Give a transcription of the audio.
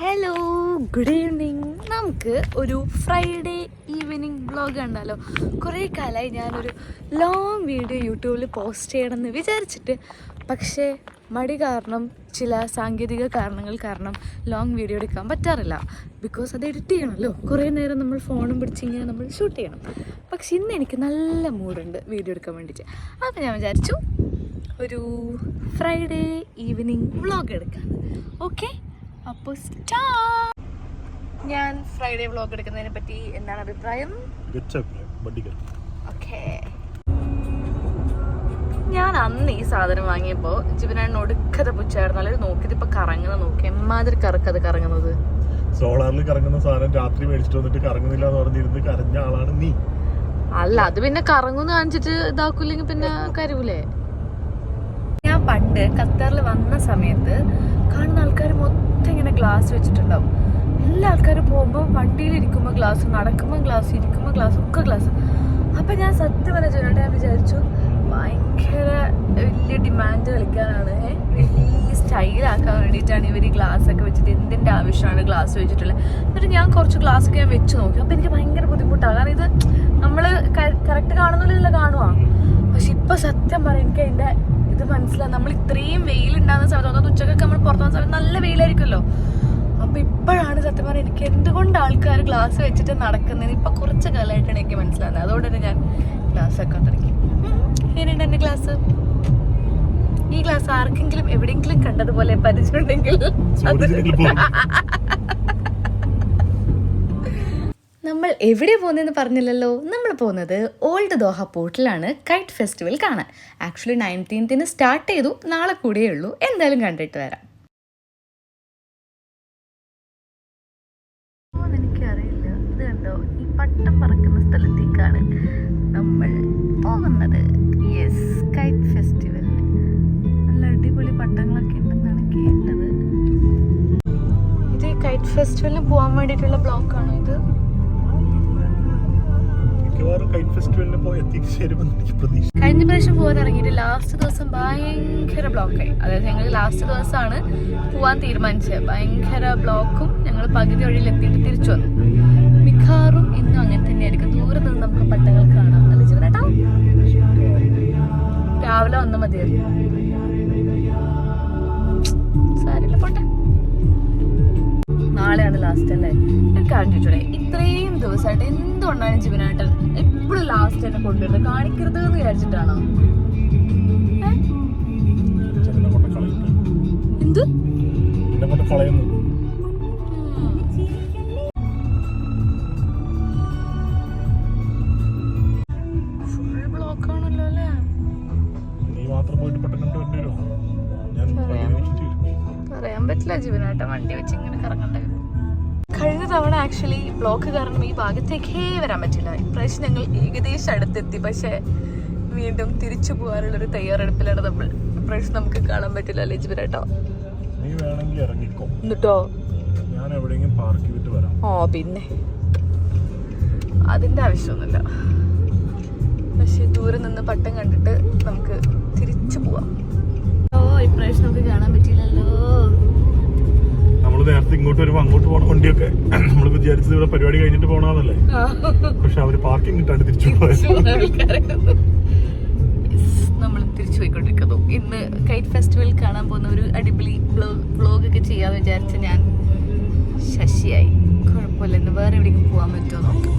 Hello good evening നമുക്ക് ഒരു Friday evening blog ഉണ്ടല്ലോ കുറേ കാലമായി ഞാനൊരു ലോങ് വീഡിയോ യൂട്യൂബിൽ പോസ്റ്റ് ചെയ്യണമെന്ന് വിചാരിച്ചിട്ട്. പക്ഷേ മടി കാരണം ചില സാങ്കേതിക കാരണങ്ങൾ കാരണം ലോങ് വീഡിയോ എടുക്കാൻ പറ്റാറില്ല. ബിക്കോസ് അത് എഡിറ്റ് ചെയ്യണമല്ലോ. കുറേ നേരം നമ്മൾ ഫോണും പിടിച്ച് ഇങ്ങനെ നമ്മൾ ഷൂട്ട് ചെയ്യണം. പക്ഷെ ഇന്ന് എനിക്ക് നല്ല മൂഡുണ്ട് വീഡിയോ എടുക്കാൻ വേണ്ടിയിട്ട്. അപ്പോൾ ഞാൻ വിചാരിച്ചു ഒരു ഫ്രൈഡേ ഈവനിങ് വ്ളോഗ് എടുക്കാം ഓക്കെ അപ്പോൾ സ്റ്റാ ഞാൻ ഫ്രൈഡേ വ്ളോഗ് എടുക്കുന്നതിനെ പറ്റി എന്താണ് അഭിപ്രായം? ഓക്കെ ഞാൻ അന്ന് ഈ സാധനം വാങ്ങിയപ്പോൾ ജിബിനാണ് ഒടുക്കത പുച്ചായിരുന്നു അല്ലെങ്കിൽ നോക്കിയത് ഇപ്പൊ കറങ്ങുന്ന നോക്കി. എമ്മാതിരി കറക്കത് കറങ്ങുന്നത്. സോളാറിൽ കറങ്ങുന്ന സാധനം രാത്രി മേടിച്ചിട്ട് വന്നിട്ട് കറങ്ങുന്നില്ല എന്ന് പറഞ്ഞിരുന്ന് കരഞ്ഞ ആളാണ് നീ. അല്ല അത് പിന്നെ കറങ്ങുന്ന കാണിച്ചിട്ട് ഇതാക്കൂല്ലെങ്കിൽ പിന്നെ ഞാൻ പണ്ട് ഖത്തറിൽ വന്ന സമയത്ത് കാണുന്ന ആൾക്കാർ മൊത്തം ഇങ്ങനെ ഗ്ലാസ് വെച്ചിട്ടുണ്ടാവും. എല്ലാ ആൾക്കാരും പോകുമ്പോൾ വണ്ടിയിൽ ഇരിക്കുമ്പോൾ ഗ്ലാസ് നടക്കുമ്പോൾ ഗ്ലാസ് ഇരിക്കുമ്പോൾ ഗ്ലാസ് ഒക്കെ ഗ്ലാസ് അപ്പം ഞാൻ സത്യം പറഞ്ഞ ചോദിച്ചാൽ ഞാൻ വിചാരിച്ചു ഭയങ്കര വലിയ ഡിമാൻഡ് കളിക്കാനാണ്? വലിയ സ്റ്റൈലാക്കാൻ വേണ്ടിയിട്ടാണ് ഇവർ ഈ ഗ്ലാസ് ഒക്കെ വെച്ചിട്ട് എന്തിന്റെ ആവശ്യമാണ് ഗ്ലാസ് വെച്ചിട്ടുള്ളത്. എന്നിട്ട് ഞാൻ കുറച്ച് ഗ്ലാസ് ഒക്കെ ഞാൻ വെച്ച് നോക്കി. അപ്പോൾ എനിക്ക് ഭയങ്കര ബുദ്ധിമുട്ടാണ് കാരണം ഇത് നമ്മൾ കറക്റ്റ് കാണുന്നില്ല കാണുവാ പക്ഷെ ഇപ്പൊ സത്യം പറയാം എനിക്ക് അതിന്റെ ഇത് മനസ്സിലായി. നമ്മൾ ഇത്രയും വെയിൽ ഉണ്ടാകുന്ന സമയത്ത് അതായത് ഉച്ചക്കൊക്കെ നമ്മൾ പുറത്തു പോകുന്ന സമയത്ത് നല്ല വെയിലായിരിക്കുമല്ലോ. അപ്പൊ ഇപ്പോഴാണ് സത്യം പറയാം എനിക്ക് എന്തുകൊണ്ട് ആൾക്കാർ ഗ്ലാസ് വെച്ചിട്ട് നടക്കുന്നത് ഇപ്പൊ കുറച്ച് കാലമായിട്ടാണ് എനിക്ക് മനസ്സിലാകുന്നത്. അതുകൊണ്ട് തന്നെ ഞാൻ ഗ്ലാസ് ഒക്കെ തുടങ്ങി. എങ്ങനെയുണ്ട് എന്റെ ഗ്ലാസ് ഈ ഗ്ലാസ് ആർക്കെങ്കിലും എവിടെയെങ്കിലും കണ്ടതുപോലെ പരിചയമുണ്ടെങ്കിൽ അത് നമ്മൾ എവിടെ പോകുന്നതെന്ന് പറഞ്ഞില്ലല്ലോ. നമ്മൾ പോകുന്നത് ഓൾഡ് ദോഹ പോർട്ടിലാണ് കൈറ്റ് ഫെസ്റ്റിവൽ കാണാൻ. ആക്ച്വലി നയന്റീൻത്തിന് സ്റ്റാർട്ട് ചെയ്തു. നാളെ കൂടിയേ ഉള്ളൂ. എന്തായാലും കണ്ടിട്ട് വരാം. എനിക്കറിയില്ല. ഇത് കണ്ടോ? ഈ പട്ടം പറക്കുന്ന സ്ഥലത്തേക്കാണ് നമ്മൾ പോകുന്നത്. യെസ് കൈറ്റ് ഫെസ്റ്റിവലിന് നല്ല അടിപൊളി പട്ടങ്ങളൊക്കെ ഉണ്ടെന്നാണ് കേട്ടത്. ഇത് കൈറ്റ് ഫെസ്റ്റിവലിന് പോകാൻ വേണ്ടിയിട്ടുള്ള ബ്ലോക്കാണോ ഇത്? ഫെസ്റ്റിവലിന് പോയി എത്തിച്ചേരുമെന്ന് എനിക്ക് പ്രതീക്ഷ. കഴിഞ്ഞ പ്രാവശ്യം പോകാൻ ഇറങ്ങിയിട്ട് ലാസ്റ്റ് ദിവസം ഭയങ്കര ബ്ലോക്കായി അതായത് ഞങ്ങൾ ലാസ്റ്റ് ദിവസമാണ് പോവാൻ തീരുമാനിച്ചത്. ഭയങ്കര ബ്ലോക്കും ഞങ്ങൾ പകുതി വഴിയിൽ എത്തിയിട്ട് തിരിച്ചു വന്നു. മിക്കാറും ഇന്നും അങ്ങനെ തന്നെയായിരിക്കും. ദൂരെ നിന്ന് നമുക്ക് പട്ടങ്ങൾ കാണാം. അല്ല ചേട്ടാ രാവിലെ വന്നാൽ മതിയായിരുന്നു. നാളെയാണ് ലാസ്റ്റ് അല്ലേ? ഞാൻ കാണിച്ചോടെ ഇത്രയും ദിവസമായിട്ട് എന്തുകൊണ്ടാണ് ജീവനാട്ടൻ എപ്പോഴും ലാസ്റ്റ് തന്നെ കൊണ്ടുവരുന്നത്. കാണിക്കരുത് എന്ന് വിചാരിച്ചിട്ടാണോ? ഏ? എന്നെ കൊണ്ട് എന്ത്? കളയുന്നു ഫുൾ ബ്ലോക്ക് ആണല്ലോ നീ മാത്രം പോയിട്ട് പെട്ടെന്ന് കണ്ടു വരേണ്ടി ഞാൻ വഴിയിൽ വെച്ചിട്ട് വരും. പറയാൻ പറ്റില്ല ജീവനായിട്ട് വണ്ടി വെച്ച് ഇങ്ങനെ കറങ്ങണ്ടേ. കഴിഞ്ഞ തവണ ആക്ച്വലി ബ്ലോക്ക് കാരണം ഈ ഭാഗത്തേക്കേ വരാൻ പറ്റില്ല ഇപ്രാവശ്യം ഞങ്ങൾ ഏകദേശം അടുത്തെത്തി. പക്ഷേ വീണ്ടും തിരിച്ചു പോകാനുള്ള ഒരു തയ്യാറെടുപ്പിലാണ് നമ്മൾ. ഇപ്രാവശ്യം നമുക്ക് കാണാൻ പറ്റില്ല വേണമെങ്കിൽ ഇറങ്ങിക്കോ. എന്നിട്ടോ? ഓ പിന്നെ. അതിന്റെ ആവശ്യമൊന്നുമില്ല. പക്ഷെ ദൂരെ നിന്ന് പട്ടം കണ്ടിട്ട് നമുക്ക് തിരിച്ചു പോവാം. ഓ ഇപ്രാവശ്യം നമുക്ക് കാണാൻ പറ്റില്ലല്ലോ ഇങ്ങോട്ട് വരുമ്പോൾ അങ്ങോട്ട് പോണ വണ്ടിയൊക്കെ നമ്മൾ വിചാരിച്ചത് ഇവിടെ പരിപാടി കഴിഞ്ഞിട്ട് പോകണമെന്നല്ലേ പക്ഷെ അവർ പാർക്കിംഗ് കിട്ടാണ്ട് തിരിച്ചു നമ്മൾ തിരിച്ചു പോയിക്കൊണ്ടിരിക്കുന്നു. ഇന്ന് കൈറ്റ് ഫെസ്റ്റിവൽ കാണാൻ പോകുന്ന ഒരു അടിപൊളി വ്ലോഗ് ഒക്കെ ചെയ്യാന്ന് വിചാരിച്ച ഞാൻ ശശിയായി. കുഴപ്പമില്ല. വേറെ എവിടേക്കും പോകാൻ പറ്റുമോ നോക്കാം.